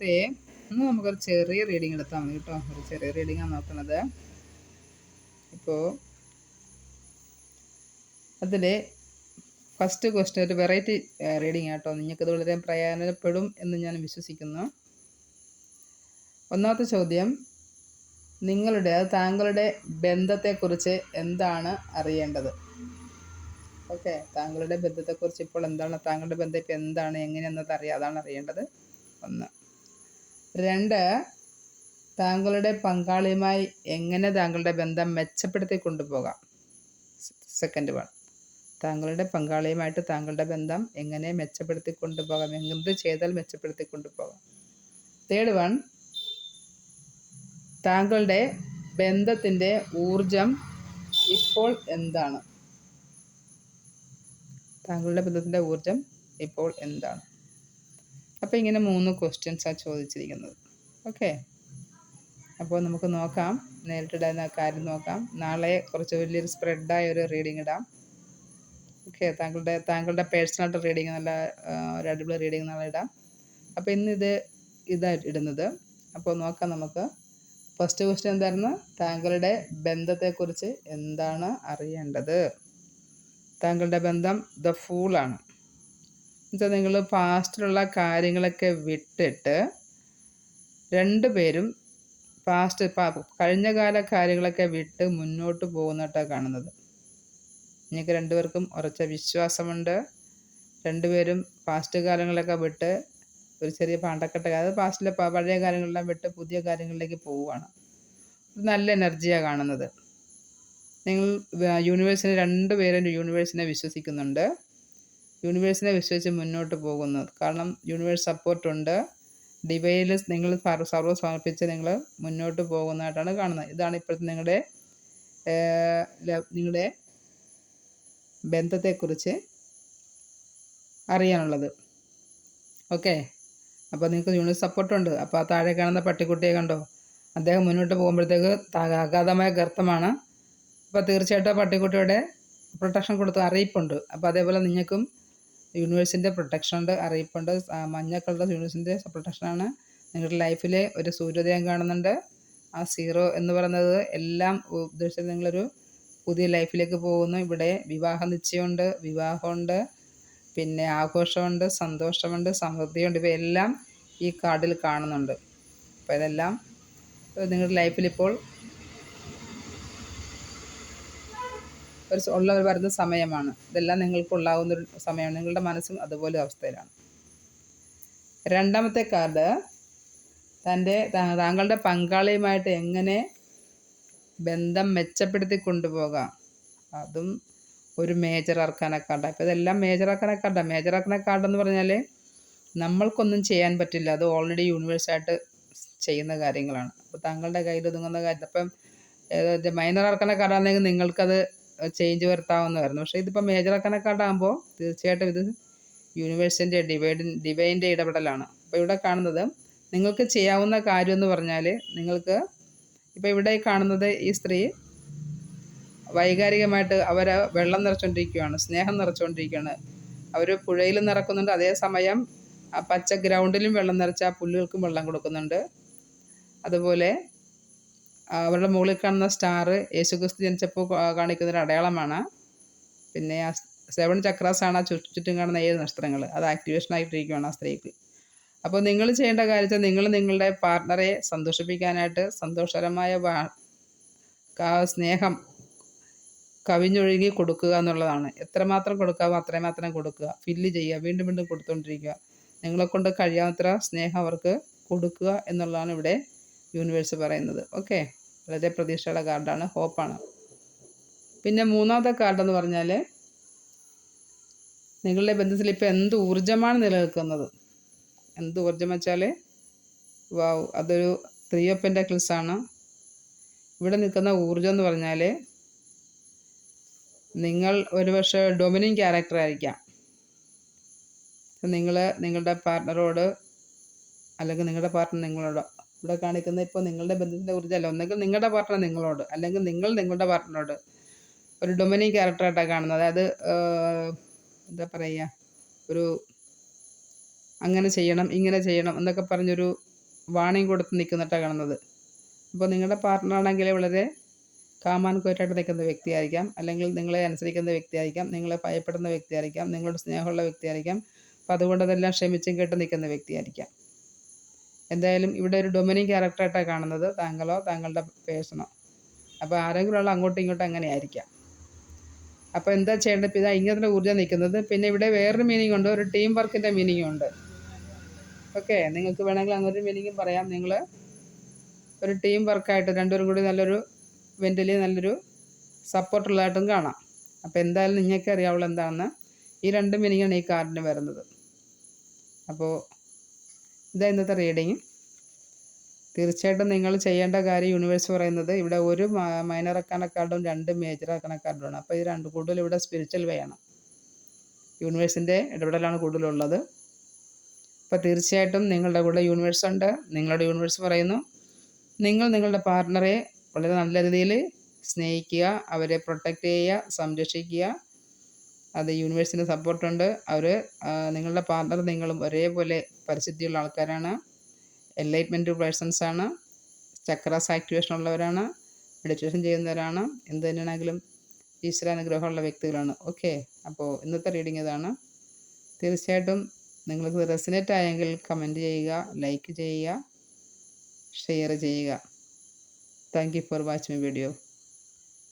ത്തെ ഒന്ന് നമുക്കൊരു ചെറിയ റീഡിങ് എടുത്താൽ മതി കേട്ടോ. ഒരു ചെറിയ റീഡിങ്ങാണ് നോക്കുന്നത് ഇപ്പോൾ അതിൽ ഫസ്റ്റ് ക്വസ്റ്റ്യൻ ഒരു വെറൈറ്റി റീഡിങ് ആട്ടോ നിങ്ങൾക്കത് വളരെ പ്രയോജനപ്പെടും എന്ന് ഞാൻ വിശ്വസിക്കുന്നു. ഒന്നാമത്തെ ചോദ്യം നിങ്ങളുടെ അത് താങ്കളുടെ ബന്ധത്തെക്കുറിച്ച് എന്താണ് അറിയേണ്ടത്? ഓക്കെ താങ്കളുടെ ബന്ധത്തെക്കുറിച്ച് ഇപ്പോൾ എന്താണ് താങ്കളുടെ ബന്ധം ഇപ്പോൾ എന്താണ് എങ്ങനെയെന്നത് അറിയാം. അതാണ് അറിയേണ്ടത്. ഒന്ന്. രണ്ട് താങ്കളുടെ പങ്കാളിയുമായി എങ്ങനെ താങ്കളുടെ ബന്ധം മെച്ചപ്പെടുത്തി കൊണ്ടുപോകാം? സെക്കൻഡ് വൺ താങ്കളുടെ പങ്കാളിയുമായിട്ട് താങ്കളുടെ ബന്ധം എങ്ങനെ മെച്ചപ്പെടുത്തി കൊണ്ടുപോകാം? എന്ത് ചെയ്താൽ മെച്ചപ്പെടുത്തി കൊണ്ടുപോകാം? തേർഡ് വൺ താങ്കളുടെ ബന്ധത്തിന്റെ ഊർജം ഇപ്പോൾ എന്താണ്? താങ്കളുടെ ബന്ധത്തിന്റെ ഊർജം ഇപ്പോൾ എന്താണ്? അപ്പോൾ ഇങ്ങനെ മൂന്ന് ക്വസ്റ്റ്യൻസാണ് ചോദിച്ചിരിക്കുന്നത്. ഓക്കെ അപ്പോൾ നമുക്ക് നോക്കാം. നേരിട്ടിടുന്ന കാര്യം നോക്കാം. നാളെ കുറച്ച് വലിയൊരു സ്പ്രെഡായ ഒരു റീഡിംഗ് ഇടാം. ഓക്കെ താങ്കളുടെ താങ്കളുടെ പേഴ്സണലായിട്ട് റീഡിങ് നല്ല ഒരു അടിപൊളി റീഡിങ് നാളെ ഇടാം. അപ്പോൾ ഇന്ന് ഇത് ഇതായിട്ട് ഇടുന്നത്. അപ്പോൾ നോക്കാം നമുക്ക്. ഫസ്റ്റ് ക്വസ്റ്റ്യൻ എന്തായിരുന്നു? താങ്കളുടെ ബന്ധത്തെക്കുറിച്ച് എന്താണ് അറിയേണ്ടത്? താങ്കളുടെ ബന്ധം ദ ഫൂളാണ് എന്നുവെച്ചാൽ നിങ്ങൾ പാസ്റ്റിലുള്ള കാര്യങ്ങളൊക്കെ വിട്ടിട്ട് രണ്ട് പേരും പാസ്റ്റ് കഴിഞ്ഞ കാല കാര്യങ്ങളൊക്കെ വിട്ട് മുന്നോട്ട് പോകുന്നതായിട്ടാണ് കാണുന്നത്. നിങ്ങൾക്ക് രണ്ടുപേർക്കും ഉറച്ച വിശ്വാസമുണ്ട്. രണ്ടുപേരും പാസ്റ്റ് കാലങ്ങളൊക്കെ വിട്ട് ഒരു ചെറിയ പാണ്ടക്കെട്ട അത് പാസ്റ്റിലെ പഴയ കാര്യങ്ങളെല്ലാം വിട്ട് പുതിയ കാര്യങ്ങളിലേക്ക് പോവുകയാണ്. നല്ല എനർജിയാണ് കാണുന്നത്. നിങ്ങൾ യൂണിവേഴ്സിനെ രണ്ടുപേരും യൂണിവേഴ്സിനെ വിശ്വസിക്കുന്നുണ്ട്. യൂണിവേഴ്സിനെ വിശ്വസിച്ച് മുന്നോട്ട് പോകുന്നു കാരണം യൂണിവേഴ്സ് സപ്പോർട്ടുണ്ട് ഡിവൈയിൽ നിങ്ങൾ സർവ സമർപ്പിച്ച് നിങ്ങൾ മുന്നോട്ട് പോകുന്നതായിട്ടാണ് കാണുന്നത്. ഇതാണ് ഇപ്പോഴത്തെ നിങ്ങളുടെ നിങ്ങളുടെ ബന്ധത്തെക്കുറിച്ച് അറിയാനുള്ളത്. ഓക്കെ? അപ്പോൾ നിങ്ങൾക്ക് യൂണിവേഴ്സ് സപ്പോർട്ടുണ്ട് അപ്പോൾ ആ താഴെ കാണുന്ന പട്ടിക്കുട്ടിയെ കണ്ടോ? അദ്ദേഹം മുന്നോട്ട് പോകുമ്പോഴത്തേക്ക് അഗാധമായ ഗർത്തമാണ്. അപ്പോൾ തീർച്ചയായിട്ടും പട്ടിക്കുട്ടിയുടെ പ്രൊട്ടക്ഷൻ കൊടുത്ത അറിയിപ്പുണ്ട്. അപ്പോൾ അതേപോലെ നിങ്ങൾക്കും യൂണിവേഴ്സിന്റെ പ്രൊട്ടക്ഷൻ ഉണ്ട് അറിയിപ്പുണ്ട്. മഞ്ഞ കളർ യൂണിവേഴ്സിന്റെ പ്രൊട്ടക്ഷനാണ് നിങ്ങളുടെ ലൈഫിൽ ഒരു സൂര്യോദയം കാണുന്നുണ്ട്. ആ സീറോ എന്ന് പറയുന്നത് എല്ലാം ഉദ്ദേശിച്ചത് നിങ്ങളൊരു പുതിയ ലൈഫിലേക്ക് പോകുന്നു. ഇവിടെ വിവാഹ നിശ്ചയമുണ്ട് വിവാഹമുണ്ട് പിന്നെ ആഘോഷമുണ്ട് സന്തോഷമുണ്ട് സമൃദ്ധിയുണ്ട്. ഇവയെല്ലാം ഈ കാർഡിൽ കാണുന്നുണ്ട്. അപ്പോൾ ഇതെല്ലാം നിങ്ങളുടെ ലൈഫിൽ ഇപ്പോൾ ഒരു ഉള്ള വരുന്ന സമയമാണ്. ഇതെല്ലാം നിങ്ങൾക്ക് ഒരു സമയമാണ്. നിങ്ങളുടെ മനസ്സും അതുപോലെ അവസ്ഥയിലാണ്. രണ്ടാമത്തെ കാർഡ് തന്റെ താങ്കളുടെ പങ്കാളിയുമായിട്ട് എങ്ങനെ ബന്ധം മെച്ചപ്പെടുത്തി കൊണ്ടുപോകാം? അതും ഒരു മേജർ അർക്കാന കാർഡാണ് അപ്പോൾ ഇതെല്ലാം മേജർ അർക്കാന കാർഡാണ് മേജർ അർക്കാന കാർഡ് എന്ന് പറഞ്ഞാൽ നമ്മൾക്കൊന്നും ചെയ്യാൻ പറ്റില്ല. അത് ഓൾറെഡി യൂണിവേഴ്സായിട്ട് ചെയ്യുന്ന കാര്യങ്ങളാണ്. അപ്പോൾ താങ്കളുടെ കയ്യിൽ ഒതുങ്ങുന്ന കാര്യം അപ്പം മൈനർ അർക്കാന കാർഡാണെങ്കിൽ നിങ്ങൾക്കത് ചേഞ്ച് വരുത്താവുന്നതായിരുന്നു. പക്ഷേ ഇതിപ്പോൾ മേജർ അക്കനക്കാർഡാകുമ്പോൾ തീർച്ചയായിട്ടും ഇത് യൂണിവേഴ്സിന്റെ ഡിവൈഡ് ഡിവൈന്റെ ഇടപെടലാണ്. അപ്പോൾ ഇവിടെ കാണുന്നത് നിങ്ങൾക്ക് ചെയ്യാവുന്ന കാര്യം എന്ന് പറഞ്ഞാൽ നിങ്ങൾക്ക് ഇപ്പോൾ ഇവിടെ കാണുന്നത് ഈ സ്ത്രീ വൈകാരികമായിട്ട് അവർ വെള്ളം നിറച്ചുകൊണ്ടിരിക്കുകയാണ് സ്നേഹം നിറച്ചുകൊണ്ടിരിക്കുകയാണ് അവർ പുഴയിൽ നിറക്കുന്നുണ്ട് അതേസമയം പച്ച ഗ്രൗണ്ടിലും വെള്ളം നിറച്ച് ആ പുല്ലുകൾക്കും വെള്ളം കൊടുക്കുന്നുണ്ട്. അതുപോലെ അവരുടെ മുകളിൽ കാണുന്ന സ്റ്റാർ യേശുക്രിസ്തു ജനിച്ചപ്പോൾ കാണിക്കുന്ന ഒരു അടയാളമാണ്. പിന്നെ ആ സെവൻ ചക്രാസാണ് ആ ചുറ്റും കാണുന്ന ഏഴ് നക്ഷത്രങ്ങൾ അത് ആക്ടിവേഷൻ ആയിട്ടിരിക്കുകയാണ് ആ സ്ത്രീക്ക്. അപ്പോൾ നിങ്ങൾ ചെയ്യേണ്ട കാര്യത്തിൽ നിങ്ങൾ നിങ്ങളുടെ പാർട്ട്ണറെ സന്തോഷിപ്പിക്കാനായിട്ട് സന്തോഷകരമായ സ്നേഹം കവിഞ്ഞൊഴുകി കൊടുക്കുക എന്നുള്ളതാണ്. എത്രമാത്രം കൊടുക്കാമോ അത്രമാത്രം കൊടുക്കുക. ഫില്ല് ചെയ്യുക. വീണ്ടും വീണ്ടും കൊടുത്തുകൊണ്ടിരിക്കുക നിങ്ങളെ കൊണ്ട് കഴിയാവുന്നത്ര സ്നേഹം അവർക്ക് കൊടുക്കുക എന്നുള്ളതാണ് ഇവിടെ യൂണിവേഴ്സ് പറയുന്നത്. ഓക്കെ വളരെ പ്രതീക്ഷയുള്ള കാർഡാണ്. ഹോപ്പാണ്. പിന്നെ മൂന്നാമത്തെ കാർഡെന്ന് പറഞ്ഞാൽ നിങ്ങളുടെ ബന്ധത്തിൽ ഇപ്പോൾ എന്ത് ഊർജമാണ് നിലനിൽക്കുന്നത്? എന്ത് ഊർജം വെച്ചാൽ വാവ് അതൊരു ത്രീ ഓഫ് പെന്റാക്കിൾസാണ് ഇവിടെ നിൽക്കുന്ന ഊർജം എന്ന് പറഞ്ഞാൽ നിങ്ങൾ ഒരുപക്ഷെ ഡൊമിനിങ് ക്യാരക്ടർ ആയിരിക്കാം. നിങ്ങൾ നിങ്ങളുടെ പാർട്ട്ണറോട് അല്ലെങ്കിൽ നിങ്ങളുടെ പാർട്ട്ണർ നിങ്ങളോട് ഇവിടെ കാണിക്കുന്ന ഇപ്പോൾ നിങ്ങളുടെ ബന്ധത്തിന്റെ കുറിച്ചല്ല. ഒന്നെങ്കിൽ നിങ്ങളുടെ പാർട്ട്ണർ നിങ്ങളോട് അല്ലെങ്കിൽ നിങ്ങൾ നിങ്ങളുടെ പാർട്ട്ണറോട് ഒരു ഡൊമിനിക് ക്യാരക്ടറായിട്ടാണ് കാണുന്നത്. അതായത് എന്താ പറയുക ഒരു അങ്ങനെ ചെയ്യണം ഇങ്ങനെ ചെയ്യണം എന്നൊക്കെ പറഞ്ഞൊരു വാണിംഗ് കൊടുത്ത് നിൽക്കുന്നിട്ടാണ് കാണുന്നത്. അപ്പോൾ നിങ്ങളുടെ പാർട്ട്ണറാണെങ്കിൽ വളരെ കാമാൻ കോറ്റായിട്ട് നിൽക്കുന്ന വ്യക്തിയായിരിക്കാം. അല്ലെങ്കിൽ നിങ്ങളെ അനുസരിക്കുന്ന വ്യക്തിയായിരിക്കാം നിങ്ങളെ ഭയപ്പെടുന്ന വ്യക്തിയായിരിക്കാം നിങ്ങളുടെ സ്നേഹമുള്ള വ്യക്തിയായിരിക്കാം. അപ്പോൾ അതുകൊണ്ട് അതെല്ലാം ക്ഷമിച്ചും കേട്ട് നിൽക്കുന്ന വ്യക്തിയായിരിക്കാം. എന്തായാലും ഇവിടെ ഒരു ഡൊമിനിങ് ക്യാരക്ടറായിട്ടാണ് കാണുന്നത്. താങ്കളോ താങ്കളുടെ പേഴ്സണോ? അപ്പോൾ ആരെങ്കിലും ഉള്ള അങ്ങോട്ടും ഇങ്ങോട്ടും അങ്ങനെ ആയിരിക്കാം. അപ്പോൾ എന്താ ചെയ്യേണ്ടത്? ഇതാ ഇങ്ങനത്തെ ഊർജം നിൽക്കുന്നത്. പിന്നെ ഇവിടെ വേറൊരു മീനിങ് ഉണ്ട്. ഒരു ടീം വർക്കിന്റെ മീനിങ്ങും ഉണ്ട്. ഓക്കെ നിങ്ങൾക്ക് വേണമെങ്കിൽ അങ്ങനെ ഒരു മീനിങ്ങും പറയാം. നിങ്ങൾ ഒരു ടീം വർക്കായിട്ട് രണ്ടുപേരും കൂടി നല്ലൊരു വെന്റലി നല്ലൊരു സപ്പോർട്ടുള്ളതായിട്ടും കാണാം. അപ്പോൾ എന്തായാലും നിങ്ങൾക്ക് അറിയാവുള്ള എന്താണെന്ന് ഈ രണ്ട് മീനിങ്ങാണ് ഈ കാർഡിന് വരുന്നത്. അപ്പോൾ ഇതാ ഇന്നത്തെ റീഡിങ്. തീർച്ചയായിട്ടും നിങ്ങൾ ചെയ്യേണ്ട കാര്യം യൂണിവേഴ്സ് പറയുന്നത് ഇവിടെ ഒരു മൈനർ കണക്കാർഡും രണ്ട് മേജർ കണക്കാർഡുമാണ് അപ്പോൾ ഇത് രണ്ട് കൂടുതൽ ഇവിടെ സ്പിരിച്വൽ വേണം യൂണിവേഴ്സിന്റെ ഇടപെടലാണ് കൂടുതലുള്ളത് അപ്പോൾ തീർച്ചയായിട്ടും നിങ്ങളുടെ കൂടെ യൂണിവേഴ്സ് ഉണ്ട്. നിങ്ങളുടെ യൂണിവേഴ്സ് പറയുന്നു നിങ്ങൾ നിങ്ങളുടെ പാർട്ട്ണറെ വളരെ നല്ല രീതിയിൽ സ്നേഹിക്കുക അവരെ പ്രൊട്ടക്റ്റ് ചെയ്യുക സംരക്ഷിക്കുക അത് യൂണിവേഴ്സിന്റെ സപ്പോർട്ടുണ്ട്. അവർ നിങ്ങളുടെ പാർട്ണർ നിങ്ങളും ഒരേപോലെ പരിസ്ഥിതിയുള്ള ആൾക്കാരാണ്. എൻലൈറ്റ്മെന്റ് പേഴ്സൺസ് ആണ്. ചക്രാസ് ആക്ടിവേഷൻ ഉള്ളവരാണ്. മെഡിറ്റേഷൻ ചെയ്യുന്നവരാണ്. എന്ത് തന്നെയാണെങ്കിലും ഈശ്വരാനുഗ്രഹമുള്ള വ്യക്തികളാണ്. ഓക്കെ അപ്പോൾ ഇന്നത്തെ റീഡിംഗ് ഇതാണ്. തീർച്ചയായിട്ടും നിങ്ങൾക്ക് റെസിനേറ്റ് ആയെങ്കിൽ കമന്റ് ചെയ്യുക ലൈക്ക് ചെയ്യുക ഷെയർ ചെയ്യുക. Thank you for watching video